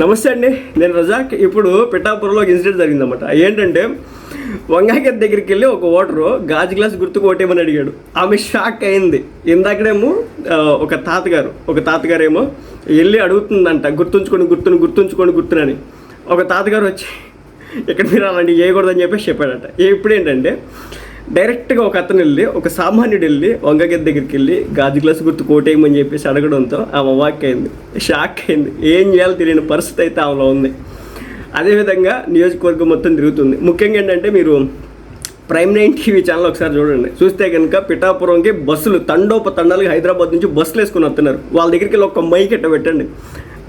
నమస్తే అండి నేను రజాక్. ఇప్పుడు పిఠాపురంలో ఒక ఇన్సిడెంట్ జరిగిందన్నమాట. ఏంటంటే వంగాగర్ దగ్గరికి వెళ్ళి ఒక ఓటరు గాజు గ్లాస్ గుర్తు కొట్టేమని అడిగాడు. ఆమె షాక్ అయింది. ఇందాకడేమో ఒక తాతగారు ఒక తాతగారేమో వెళ్ళి అడుగుతుందంట గుర్తుంచుకొని గుర్తుని గుర్తుంచుకొని గుర్తునని ఒక తాతగారు వచ్చి ఇక్కడ మీరు అలాంటివి చేయకూడదని చెప్పేసి చెప్పాడట. ఇప్పుడు ఏంటంటే డైరెక్ట్గా ఒక అతను వెళ్ళి ఒక సామాన్యుడు వెళ్ళి వంగగద్ద దగ్గరికి వెళ్ళి గాజు గ్లాస్ గుర్తు కోటేయమని చెప్పేసి అడగడంతో ఆమె వాక్ అయింది షాక్ అయింది ఏం చేయాలో తెలియని పరిస్థితి అయితే ఆమెలో ఉంది. అదేవిధంగా నియోజకవర్గం మొత్తం తిరుగుతుంది. ముఖ్యంగా ఏంటంటే మీరు ప్రైమ్ నైన్ టీవీ ఛానల్ ఒకసారి చూడండి. చూస్తే కనుక పిఠాపురంకి బస్సులు తండోప తండాలుగా హైదరాబాద్ నుంచి బస్సులు వేసుకుని వస్తున్నారు. వాళ్ళ దగ్గరికి వెళ్ళి ఒక మైక్ ఎట్ట పెట్టండి.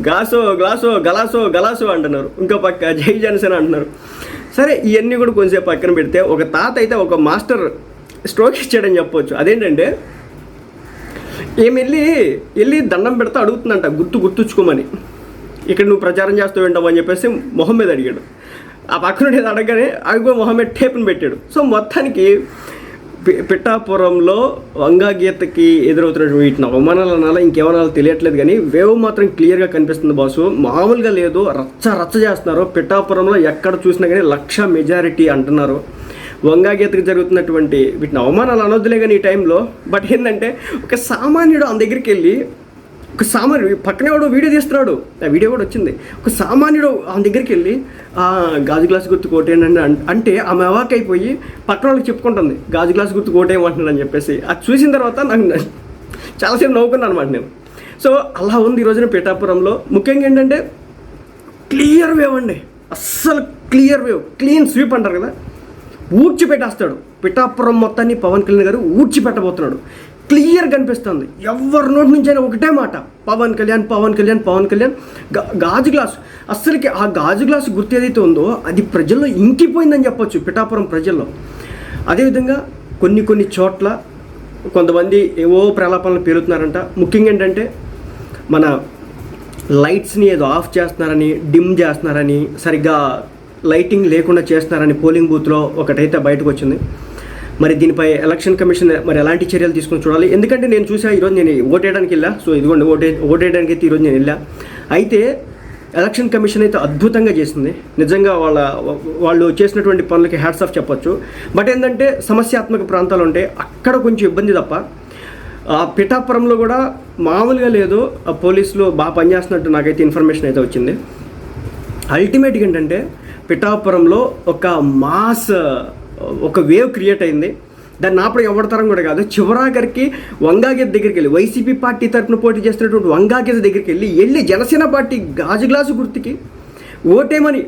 గాసో గ్లాసో గలాసో గలాసో అంటున్నారు. ఇంకా పక్క జై జనసేన అంటున్నారు. సరే ఇవన్నీ కూడా కొంచెంసేపు పక్కన పెడితే ఒక తాత అయితే ఒక మాస్టర్ స్ట్రోక్ ఇచ్చాడని చెప్పొచ్చు. అదేంటంటే ఏమి వెళ్ళి వెళ్ళి దండం పెడతా అడుగుతుందంట గుర్తు గుర్తుంచుకోమని. ఇక్కడ నువ్వు ప్రచారం చేస్తూ ఉంటావు అని చెప్పేసి మొహమ్మద్ అడిగాడు. ఆ పక్కన అడగగానే అడుగు కూడా మీద టేప్ని పెట్టాడు. సో మొత్తానికి పిఠాపురంలో వంగాగీతకి ఎదురవుతున్నటువంటి వీటిని అవమానాలు అనాలా ఇంకేమనాలో తెలియట్లేదు కానీ వేవ్ మాత్రం క్లియర్గా కనిపిస్తుంది బాసు. మామూలుగా లేదు. రచ్చ రచ్చ చేస్తున్నారు. పిఠాపురంలో ఎక్కడ చూసినా కానీ లక్ష మెజారిటీ అంటున్నారు. వంగాగీతకు జరుగుతున్నటువంటి వీటిని అవమానాలు అనొద్దులే కానీ ఈ టైంలో. బట్ ఏంటంటే ఒక సామాన్యుడు ఆ దగ్గరికి వెళ్ళి ఒక సామాన్యుడు పక్కనే వాడు వీడియో తీస్తున్నాడు. ఆ వీడియో కూడా వచ్చింది. ఒక సామాన్యుడు ఆ దగ్గరికి వెళ్ళి "ఆ, గాజు గ్లాస్ గుర్తు కోటేనండి అంటే ఆమె అవాక్ అయిపోయి పక్కన వాళ్ళకి చెప్పుకుంటుంది. గాజు గ్లాస్ గుర్తు కోటేయమంటున్నాడు అని చెప్పేసి. అది చూసిన తర్వాత నాకు చాలాసేపు నవ్వుకున్నాను అనమాట నేను. సో అలా ఉంది ఈ రోజున పిఠాపురంలో. ముఖ్యంగా ఏంటంటే క్లియర్ వేవ్ అండి. అస్సలు క్లియర్ వేవ్. క్లీన్ స్వీప్ అంటారు కదా. ఊడ్చిపెట్టేస్తాడు. పిఠాపురం మొత్తాన్ని పవన్ కళ్యాణ్ గారు ఊడ్చిపెట్టబోతున్నాడు. క్లియర్ కనిపిస్తుంది. ఎవరి నోటి నుంచి అయినా ఒకటే మాట. పవన్ కళ్యాణ్ పవన్ కళ్యాణ్ పవన్ కళ్యాణ్. గా- గాజు గ్లాస్. అస్సలకి ఆ గాజు గ్లాస్ గుర్తు ఏదైతే ఉందో అది ప్రజల్లో ఇంకిపోయిందని చెప్పొచ్చు పిఠాపురం ప్రజల్లో. అదేవిధంగా కొన్ని కొన్ని చోట్ల కొంతమంది ఏవో ప్రలాపాలను పేలుతున్నారంట. ముఖ్యంగా ఏంటంటే మన లైట్స్ని ఏదో ఆఫ్ చేస్తున్నారని డిమ్ చేస్తున్నారని సరిగ్గా లైటింగ్ లేకుండా చేస్తున్నారని పోలింగ్ బూత్లో ఒకటైతే బయటకు వచ్చింది మరి దీనిపై ఎలక్షన్ కమిషన్ మరి ఎలాంటి చర్యలు తీసుకొని చూడాలి? ఎందుకంటే నేను చూసా ఈరోజు నేను ఓటేయడానికి వెళ్ళా. సో ఇదిగోండి ఓటే ఓటేయడానికి అయితే ఈరోజు నేను వెళ్ళా. అయితే ఎలక్షన్ కమిషన్ అయితే అద్భుతంగా చేసింది. నిజంగా వాళ్ళ వాళ్ళు చేసినటువంటి పనులకి హ్యాట్స్ ఆఫ్ చెప్పొచ్చు. బట్ ఏంటంటే సమస్యాత్మక ప్రాంతాలు ఉంటాయి అక్కడ కొంచెం ఇబ్బంది తప్ప ఆ పిఠాపురంలో కూడా మామూలుగా లేదు. ఆ పోలీసులు బాగా పనిచేస్తున్నట్టు నాకైతే ఇన్ఫర్మేషన్ అయితే వచ్చింది. అల్టిమేట్గా ఏంటంటే పిఠాపురంలో ఒక మాస్ ఒక వేవ్ క్రియేట్ అయింది. దాన్ని ఆపడం ఎవడతరం కూడా కాదు. చివరాగరికి వంగాగిరి దగ్గరికి వెళ్ళి వైసీపీ పార్టీ తరఫున పోటీ చేస్తున్నటువంటి వంగాగిరి దగ్గరికి వెళ్ళి వెళ్ళి జనసేన పార్టీ గాజు గ్లాసు గుర్తుకి ఓటేమని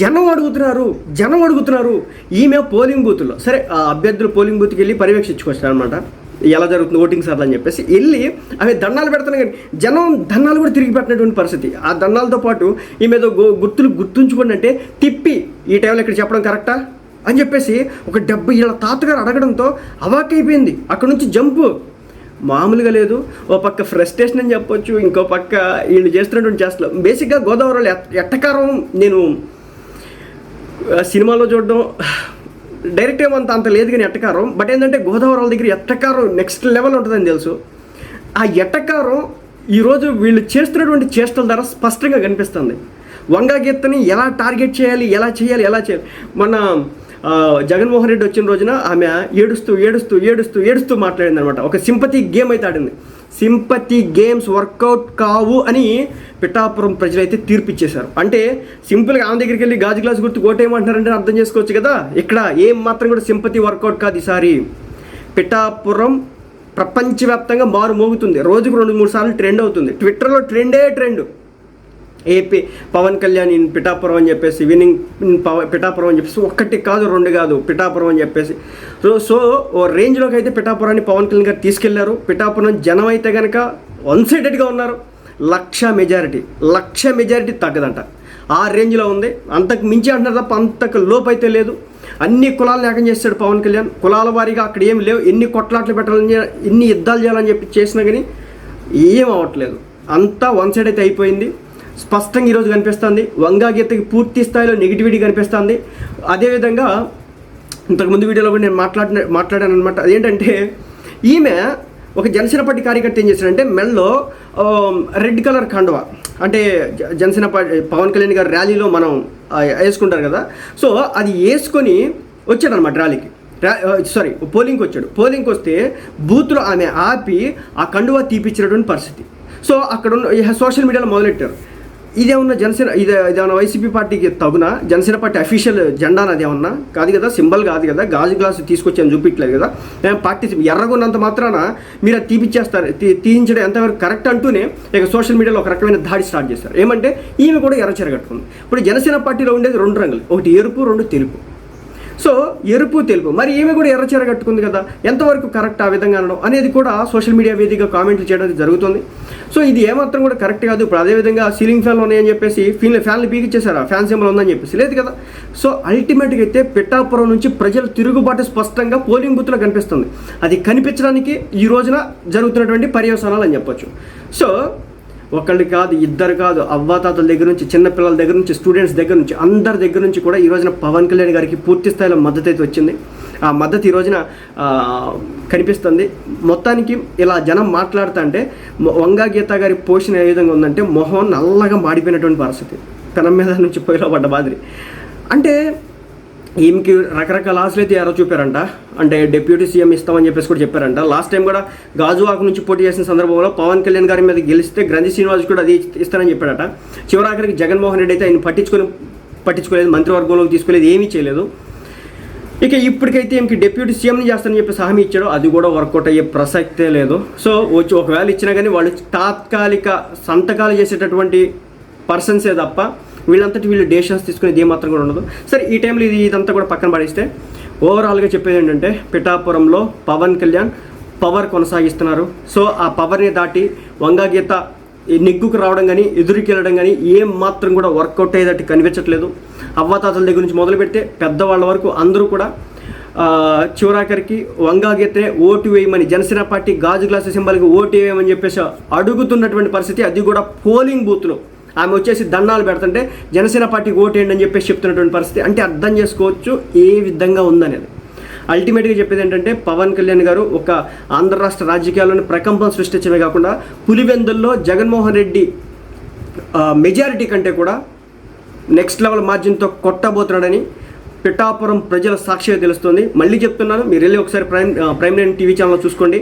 జనం అడుగుతున్నారు. జనం అడుగుతున్నారు. ఈమె పోలింగ్ బూత్లో సరే ఆ అభ్యర్థులు పోలింగ్ బూత్కి వెళ్ళి పర్యవేక్షించుకొచ్చారు అనమాట ఎలా జరుగుతుంది ఓటింగ్ సార్లు అని చెప్పేసి వెళ్ళి అవి దండాలు పెడుతున్నాయి కానీ జనం దండాలు కూడా తిరిగి పెట్టినటువంటి పరిస్థితి. ఆ దండాలతో పాటు ఈమె ఏదో గుర్తులు గుర్తుంచుకోండి అంటే తిప్పి ఈ టైంలో ఇక్కడ చెప్పడం కరెక్టా అని చెప్పేసి ఒక డెబ్బై ఏళ్ళ తాతగారు అడగడంతో అవాక్ అయిపోయింది అక్కడ నుంచి జంపు. మామూలుగా లేదు. ఓ పక్క ఫ్రస్ట్రేషన్ అని చెప్పొచ్చు ఇంకో పక్క వీళ్ళు చేస్తున్నటువంటి చేస్తలు బేసిక్గా గోదావరిలో ఎట్టకారం నేను సినిమాలో చూడడం డైరెక్ట్ ఏమంత అంత లేదు కానీ ఎట్టకారం. బట్ ఏంటంటే గోదావరి వాళ్ళ దగ్గర ఎట్టకారం నెక్స్ట్ లెవెల్ ఉంటుందని తెలుసు. ఆ ఎట్టకారం ఈరోజు వీళ్ళు చేస్తున్నటువంటి చేష్టల ద్వారా స్పష్టంగా కనిపిస్తుంది. వంగా గీతని ఎలా టార్గెట్ చేయాలి ఎలా చేయాలి ఎలా చేయాలి. మన జగన్మోహన్ రెడ్డి వచ్చిన రోజున ఆమె ఏడుస్తూ ఏడుస్తూ ఏడుస్తూ ఏడుస్తూ మాట్లాడింది అనమాట ఒక సింపతి గేమ్ అయితే ఆడింది. సింపతి గేమ్స్ వర్కౌట్ కావు అని పిఠాపురం ప్రజలైతే తీర్పు ఇచ్చేశారు అంటే సింపుల్గా ఆమె దగ్గరికి వెళ్ళి గాజు గ్లాస్ గుర్తు కోటేయమంటున్నారంటే అర్థం చేసుకోవచ్చు కదా? ఇక్కడ ఏం మాత్రం కూడా సింపతి వర్కౌట్ కాదు ఈసారి. పిఠాపురం ప్రపంచవ్యాప్తంగా మారు మోగుతుంది రోజుకు రెండు మూడు సార్లు ట్రెండ్ అవుతుంది. ట్విట్టర్లో ట్రెండే trend. AP Pawan Kalyan in Pithapuram అని చెప్పేసి విన్నింగ్ పవ పిఠాపురం అని చెప్పేసి ఒక్కటి కాదు రెండు కాదు పిఠాపురం అని చెప్పేసి. సో సో ఓ రేంజ్లోకి అయితే పిఠాపురాన్ని పవన్ కళ్యాణ్ గారు తీసుకెళ్ళారు. పిఠాపురం జనం అయితే కనుక వన్ సైడెడ్గా ఉన్నారు. లక్ష మెజారిటీ లక్ష మెజారిటీ తగ్గదంట. ఆ రేంజ్లో ఉంది. అంతకు మించి అంటున్నారు తప్ప అంతకు లోపు అయితే లేదు. అన్ని కులాలు ఏకం చేస్తాడు పవన్ కళ్యాణ్. కులాల వారీగా అక్కడ ఏం లేవు. ఎన్ని కొట్లాట్లు పెట్టాలని ఎన్ని యుద్ధాలు చేయాలని చెప్పి చేసినా కానీ ఏం అవ్వట్లేదు. అంతా వన్ సైడ్ అయితే అయిపోయింది. స్పష్టంగా ఈరోజు కనిపిస్తుంది. వంగా గీతకి పూర్తి స్థాయిలో నెగిటివిటీ కనిపిస్తుంది. అదేవిధంగా ఇంతకుముందు వీడియోలో కూడా నేను మాట్లాడిన మాట్లాడాను అనమాట అదేంటంటే ఈమె ఒక జనసేన పార్టీ కార్యకర్త ఏం చేశాడంటే మెల్లో రెడ్ కలర్ కండువా. అంటే జ- జనసేన పార్టీ పవన్ కళ్యాణ్ గారి ర్యాలీలో మనం వేసుకుంటారు కదా. సో అది వేసుకొని వచ్చాడనమాట ర్యాలీకి. సారీ పోలింగ్కి వచ్చాడు. పోలింగ్కి వస్తే బూత్లో ఆమె ఆపి ఆ కండువా తీపిచ్చినటువంటి పరిస్థితి. సో అక్కడ ఉన్న సోషల్ మీడియాలో మొదలెట్టారు. ఇదేమన్నా జనసేన ఇదే ఇదేమన్నా వైసీపీ పార్టీకి తగున? జనసేన పార్టీ అఫీషియల్ జెండా అది ఏమన్నా? కాదు కదా సింబల్ కాదు కదా గాజు గ్లాసు తీసుకొచ్చాను చూపించలేదు కదా? మేము పార్టీ ఎర్రగొన్నంత మాత్రాన మీరు అది తీపిచ్చేస్తారు. తీ తీయించడం ఎంతవరకు కరెక్ట్ అంటూనే ఇక సోషల్ మీడియాలో ఒక రకమైన దాడి స్టార్ట్ చేస్తారు ఏమంటే ఈమె కూడా ఎర్ర కట్టుకుంది. ఇప్పుడు జనసేన పార్టీలో ఉండేది రెండు రంగులు. ఒకటి ఎరుపు రెండు తెలుపు. సో ఎరుపు తెలుపు. మరి ఈమె కూడా ఎర్రచీర కట్టుకుంది కదా? ఎంతవరకు కరెక్ట్ ఆ విధంగా అనడం అనేది కూడా సోషల్ మీడియా వేదికగా కామెంట్లు చేయడం జరుగుతుంది. సో ఇది ఏమాత్రం కూడా కరెక్ట్ కాదు. ఇప్పుడు అదేవిధంగా సీలింగ్ ఫ్యాన్లు ఉన్నాయని చెప్పేసి ఫీల్ ఫ్యాన్లు పీకిచ్చేసారా ఫ్యాన్ సింబల్ ఉందని చెప్పేసి. లేదు కదా? సో అల్టిమేట్గా అయితే పిట్టాపురం నుంచి ప్రజల తిరుగుబాటు స్పష్టంగా పోలింగ్ బూత్లో కనిపిస్తుంది. అది కనిపించడానికి ఈ రోజున జరుగుతున్నటువంటి పర్యవసానాలు అని చెప్పొచ్చు. సో ఒకళ్ళు కాదు ఇద్దరు కాదు అవ్వాతాతల దగ్గర నుంచి చిన్నపిల్లల దగ్గర నుంచి స్టూడెంట్స్ దగ్గర నుంచి అందరి దగ్గర నుంచి కూడా ఈ రోజున పవన్ కళ్యాణ్ గారికి పూర్తి స్థాయిలో మద్దతు అయితే వచ్చింది. ఆ మద్దతు ఈ రోజున కనిపిస్తుంది. మొత్తానికి ఇలా జనం మాట్లాడుతా అంటే వంగా గీత గారి పోషణ ఏ విధంగా ఉందంటే మొహం నల్లగా మాడిపోయినటువంటి పరిస్థితి. పెనం మీద నుంచి పోయిలో పడ్డ మాదిరి. అంటే ఈమెకి రకరకాల ఆశలు అయితే ఎవరో చూపారంట. అంటే డిప్యూటీ సీఎం ఇస్తామని చెప్పేసి కూడా చెప్పారంట. లాస్ట్ టైం కూడా గాజువాకు నుంచి పోటీ చేసిన సందర్భంలో పవన్ కళ్యాణ్ గారి మీద గెలిస్తే గ్రంథి శ్రీనివాస్ కూడా అది ఇస్తానని చెప్పాడట చివరాఖరికి జగన్మోహన్ రెడ్డి అయితే ఆయన పట్టించుకొని పట్టించుకోలేదు మంత్రివర్గంలోకి తీసుకోలేదు ఏమీ చేయలేదు. ఇక ఇప్పటికైతే ఈమెకి డిప్యూటీ సీఎంని చేస్తానని చెప్పేసి హామీ ఇచ్చాడు. అది కూడా వర్కౌట్ అయ్యే ప్రసక్తే లేదు. సో వచ్చి ఒకవేళ ఇచ్చినా కానీ వాళ్ళు తాత్కాలిక సంతకాలు చేసేటటువంటి పర్సన్సే తప్ప వీళ్ళంతటి వీళ్ళు డేషన్స్ తీసుకునేది ఏమాత్రం కూడా ఉండదు. సరే ఈ టైంలో ఇది ఇదంతా కూడా పక్కన పడేస్తే ఓవరాల్గా చెప్పేది ఏంటంటే పిఠాపురంలో పవన్ కళ్యాణ్ పవర్ కొనసాగిస్తున్నారు. సో ఆ పవర్ని దాటి వంగా గీత నెగ్గుకు రావడం కానీ ఎదురుకి వెళ్ళడం కానీ ఏం మాత్రం కూడా వర్కౌట్ అయ్యేటట్టు కనిపించట్లేదు. అవ్వాతాతల దగ్గర నుంచి మొదలు పెడితే పెద్దవాళ్ళ వరకు అందరూ కూడా చివరాఖరికి వంగాగెత్తే ఓటు వేయమని జనసేన పార్టీ గాజు గ్లాసు సింబల్కి ఓటు వేయమని చెప్పేసి అడుగుతున్నటువంటి పరిస్థితి అది కూడా పోలింగ్ బూత్లో. ఆమె వచ్చేసి దండాలు పెడుతుంటే జనసేన పార్టీకి ఓటేయండి అని చెప్పేసి చెప్తున్నటువంటి పరిస్థితి. అంటే అర్థం చేసుకోవచ్చు ఏ విధంగా ఉందనేది. అల్టిమేట్గా చెప్పేది ఏంటంటే పవన్ కళ్యాణ్ గారు ఒక ఆంధ్ర రాష్ట్ర రాజకీయాల్లోని ప్రకంపం సృష్టించమే కాకుండా పులివెందుల్లో జగన్మోహన్ రెడ్డి మెజారిటీ కంటే కూడా నెక్స్ట్ లెవెల్ మార్జిన్తో కొట్టబోతున్నాడని పిఠాపురం ప్రజల సాక్షిగా తెలుస్తుంది. మళ్ళీ చెప్తున్నాను మీరు వెళ్ళి ఒకసారి prime prime nine TV channel చూసుకోండి.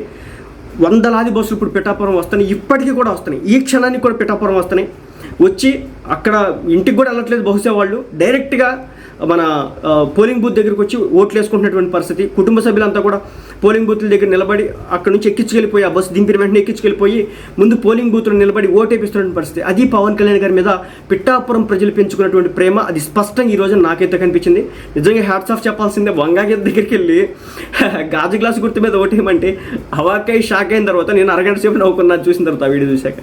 వందలాది బస్సులు ఇప్పుడు పిఠాపురం వస్తున్నాయి. ఇప్పటికీ కూడా వస్తున్నాయి. ఈ క్షణానికి కూడా పిఠాపురం వస్తున్నాయి. వచ్చి అక్కడ ఇంటికి కూడా వెళ్ళట్లేదు బహుశా వాళ్ళు. డైరెక్ట్గా మన పోలింగ్ బూత్ దగ్గరికి వచ్చి ఓట్లు వేసుకుంటున్నటువంటి పరిస్థితి. కుటుంబ సభ్యులంతా కూడా పోలింగ్ బూత్ల దగ్గర నిలబడి అక్కడ నుంచి ఎక్కించుకెళ్ళిపోయి ఆ బస్సు దింపిన వెంటనే ఎక్కించుకెళ్ళిపోయి ముందు పోలింగ్ బూత్లో నిలబడి ఓటేపిస్తున్నటువంటి పరిస్థితి. అది పవన్ కళ్యాణ్ గారి మీద పిట్టాపురం ప్రజలు పెంచుకున్నటువంటి ప్రేమ. అది స్పష్టంగా ఈ రోజు నాకైతే కనిపించింది. నిజంగా హ్యాట్స్ ఆఫ్ చెప్పాల్సిందే. వంగాగీత దగ్గరికి వెళ్ళి గాజు గ్లాసు గుర్తు మీద ఓటేయమంటే అవాకై షాక్ అయిన తర్వాత నేను అరగంట సేపు నవ్వుకున్నాను చూసిన తర్వాత ఆ వీడియో చూశాక.